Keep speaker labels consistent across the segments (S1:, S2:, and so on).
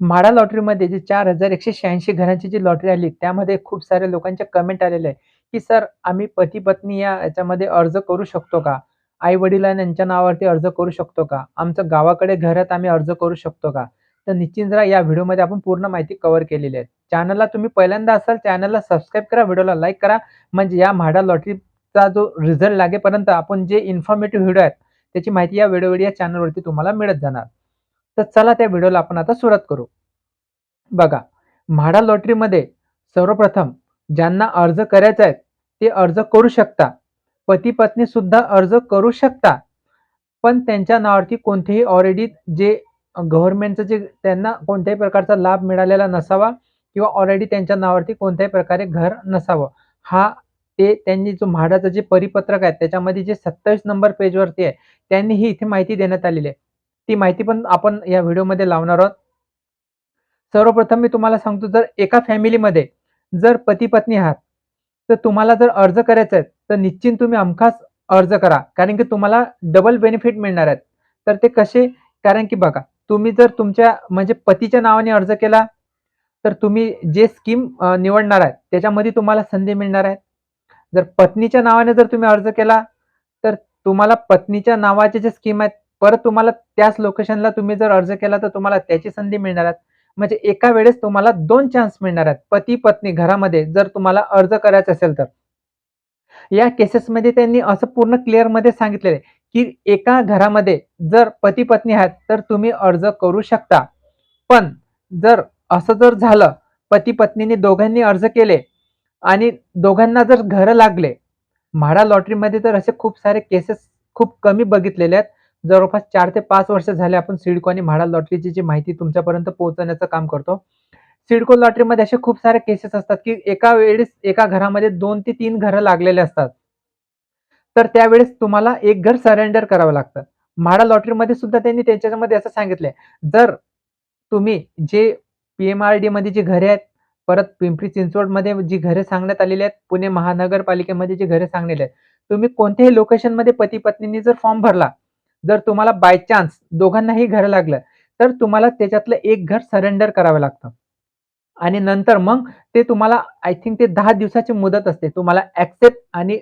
S1: म्हाडा लॉटरीमध्ये जे चार हजार एकशे शहाऐंशी घरांची जी लॉटरी आली त्यामध्ये खूप साऱ्या लोकांचे कमेंट आलेले आहे की सर आम्ही पती पत्नी या याच्यामध्ये अर्ज करू शकतो का? आई वडिलांच्या यांच्या नावावरती अर्ज करू शकतो का? आमचं गावाकडे घरात आम्ही अर्ज करू शकतो का? तर निश्चित जरा या व्हिडिओमध्ये आपण पूर्ण माहिती कव्हर केलेली आहे. चॅनलला तुम्ही पहिल्यांदा असाल चॅनलला सबस्क्राईब करा व्हिडिओला लाईक करा. म्हणजे या म्हाडा लॉटरीचा जो रिझल्ट लागेपर्यंत आपण जे इन्फॉर्मेटिव्ह व्हिडिओ आहेत त्याची माहिती या वेळोवेळी या चॅनलवरती तुम्हाला मिळत जाणार. तर चला त्या व्हिडिओला आपण आता सुरुवात करू. बघा म्हाडा लॉटरीमध्ये सर्वप्रथम ज्यांना अर्ज करायचा आहे ते अर्ज करू शकता. पती पत्नी सुद्धा अर्ज करू शकता. पण त्यांच्या नावावरती कोणतेही ऑलरेडी जे गव्हर्नमेंटचं जे त्यांना कोणत्याही प्रकारचा लाभ मिळालेला नसावा किंवा ऑलरेडी त्यांच्या नावावरती कोणत्याही प्रकारे घर नसावं. हा ते त्यांनी जो म्हाडाचं जे परिपत्रक आहे त्याच्यामध्ये जे सत्तावीस नंबर पेजवरती आहे त्यांनी ही इथे माहिती देण्यात आलेली आहे. ती माहिती पण आपण या व्हिडिओमध्ये लावणार आहोत. सर्वप्रथम मी तुम्हाला सांगतो जर एका फॅमिलीमध्ये जर पती पत्नी आहात तर तुम्हाला जर अर्ज करायचा आहे तर निश्चित तुम्ही हमखास अर्ज करा. कारण की तुम्हाला डबल बेनिफिट मिळणार आहेत. तर ते कसे? कारण की बघा तुम्ही जर तुमच्या म्हणजे पतीच्या नावाने अर्ज केला तर तुम्ही जे स्कीम निवडणार आहे त्याच्यामध्ये तुम्हाला संधी मिळणार आहे जर पत्नीच्या नावाने जर तुम्ही अर्ज केला तर तुम्हाला पत्नीच्या नावाचे जे स्कीम आहेत परत तुम्हाला त्याच लोकेशनला तुम्ही जर अर्ज केला तर तुम्हाला त्याची संधी मिळणार म्हणजे एका वेळेस तुम्हाला दोन चान्स मिळणार आहेत. पती पत्नी घरामध्ये जर तुम्हाला अर्ज करायचा असेल तर. या केसेसमध्ये त्यांनी असं पूर्ण क्लिअरमध्ये सांगितलेलं आहे की एका घरामध्ये जर पती पत्नी आहेत तर तुम्ही अर्ज करू शकता. पण जर असं जर झालं पती पत्नीने दोघांनी अर्ज केले आणि दोघांना जर घर लागले म्हाडा लॉटरीमध्ये तर असे खूप सारे केसेस खूप कमी बघितलेले आहेत. जवळपास चार ते पाच वर्ष झाले आपण सिडको आणि म्हाडा लॉटरीची जी माहिती तुमच्यापर्यंत पोहोचवण्याचं काम करतो. सिडको लॉटरीमध्ये असे खूप सारे केसेस असतात की एका वेळेस एका घरामध्ये दोन ते तीन घरं लागलेले असतात. तर त्यावेळेस तुम्हाला एक घर सरेंडर करावं लागतं. म्हाडा लॉटरीमध्ये सुद्धा त्यांनी त्यांच्यामध्ये असं सांगितलंय. जर तुम्ही J P M R D मध्ये जी घरे आहेत परत पिंपरी चिंचवडमध्ये जी घरे सांगण्यात आलेली आहेत पुणे महानगरपालिकेमध्ये जी घरे सांगलेली आहेत तुम्ही कोणत्याही लोकेशनमध्ये पती पत्नींनी जर फॉर्म भरला जर तुम्हाला बाय चान्स दोघांनाही घर लागलं तर तुम्हाला त्याच्यातलं एक घर सरेंडर करावं लागतं. आणि नंतर मग ते तुम्हाला आय थिंक ते दहा दिवसाची मुदत असते. तुम्हाला ऍक्सेप्ट आणि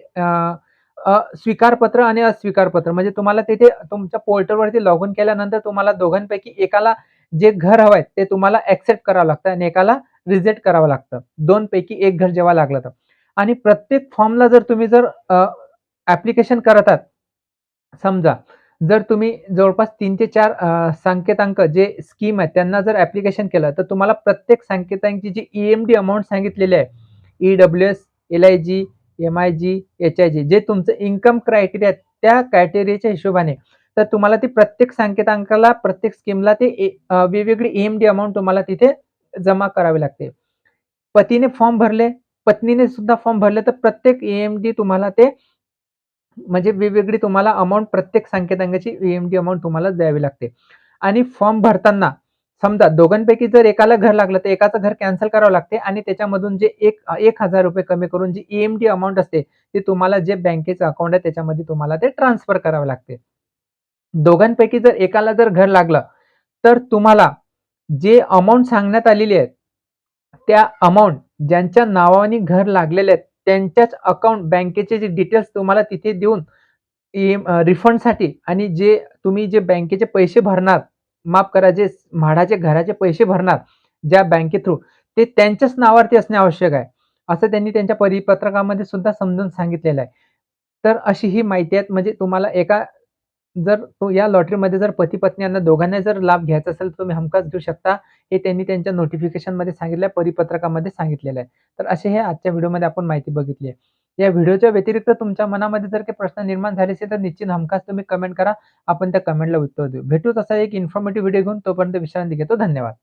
S1: स्वीकारपत्र आणि अस्वीकारपत्र. म्हणजे तुम्हाला तिथे तुमच्या पोर्टलवरती लॉग इन केल्यानंतर तुम्हाला दोघांपैकी एकाला जे घर हवंय ते तुम्हाला ऍक्सेप्ट करावं लागतं आणि एकाला रिजेक्ट करावं लागतं. दोन पैकी एक घर जेव्हा लागलं तर. आणि प्रत्येक फॉर्मला जर तुम्ही जर ऍप्लिकेशन करत आहात समजा जर तुम्ही जवळपास तीन ते चार संकेतांक जे स्कीम आहे त्यांना जर ऍप्लिकेशन केलं तर तुम्हाला प्रत्येक संकेतांची जी ई एम डी अमाऊंट सांगितलेली आहे E W S L I G M I G H I G जे तुमचं इन्कम क्रायटेरिया त्या क्रायटेरियाच्या हिशोबाने तर तुम्हाला ती प्रत्येक संकेतांकाला प्रत्येक स्कीमला ते वेगवेगळी ई एम डी अमाऊंट तुम्हाला तिथे जमा करावी लागते. पतीने फॉर्म भरले पत्नीने सुद्धा फॉर्म भरले तर प्रत्येक ई एम डी तुम्हाला ते म्हणजे वेगवेगळी तुम्हाला अमाऊंट प्रत्येक संकेतांकाची ईएमडी अमाऊंट तुम्हाला द्यावी लागते. आणि फॉर्म भरताना समजा दोघांपैकी जर एकाला घर लागलं तर एकाचं घर कॅन्सल करावं लागते आणि त्याच्यामधून जे एक एक हजार रुपये कमी करून जी ईएमडी अमाऊंट असते ती तुम्हाला जे बँकेचं अकाउंट आहे त्याच्यामध्ये तुम्हाला ते ट्रान्सफर करावं लागते. दोघांपैकी जर एकाला जर घर लागलं तर तुम्हाला जे अमाऊंट सांगण्यात आलेली आहे त्या अमाऊंट ज्यांच्या नावाने घर लागलेले आहेत त्यांच्याच अकाउंट बँकेचे जे डिटेल्स तुम्हाला तिथे देऊन रिफंडसाठी आणि जे तुम्ही जे बँकेचे पैसे भरणार माफ करा जे म्हाडाचे घराचे पैसे भरणार ज्या बँके थ्रू ते त्यांच्याच नावावरती असणे आवश्यक आहे. असं त्यांनी त्यांच्या परिपत्रकामध्ये सुद्धा समजून सांगितलेलं आहे. तर अशी ही माहिती आहे म्हणजे तुम्हाला एका जर तो या लॉटरीमध्ये जर पती पत्नी यांना दोघांना जर लाभ घ्यायचा असेल तर तुम्ही हमखास घेऊ शकता. हे त्यांनी त्यांच्या नोटिफिकेशनमध्ये सांगितलं परिपत्रकामध्ये सांगितलेलं आहे. तर असे हे आजच्या व्हिडिओमध्ये आपण माहिती बघितली आहे. या व्हिडिओच्या व्यतिरिक्त तुमच्या मनामध्ये जर काही प्रश्न निर्माण झाले असेल तर निश्चित हमखास तुम्ही कमेंट करा. आपण त्या कमेंटला उत्तर देऊ. भेटू तसा एक इन्फॉर्मेटिव्ह व्हिडिओ घेऊन तोपर्यंत विश्रांती घेतो. धन्यवाद.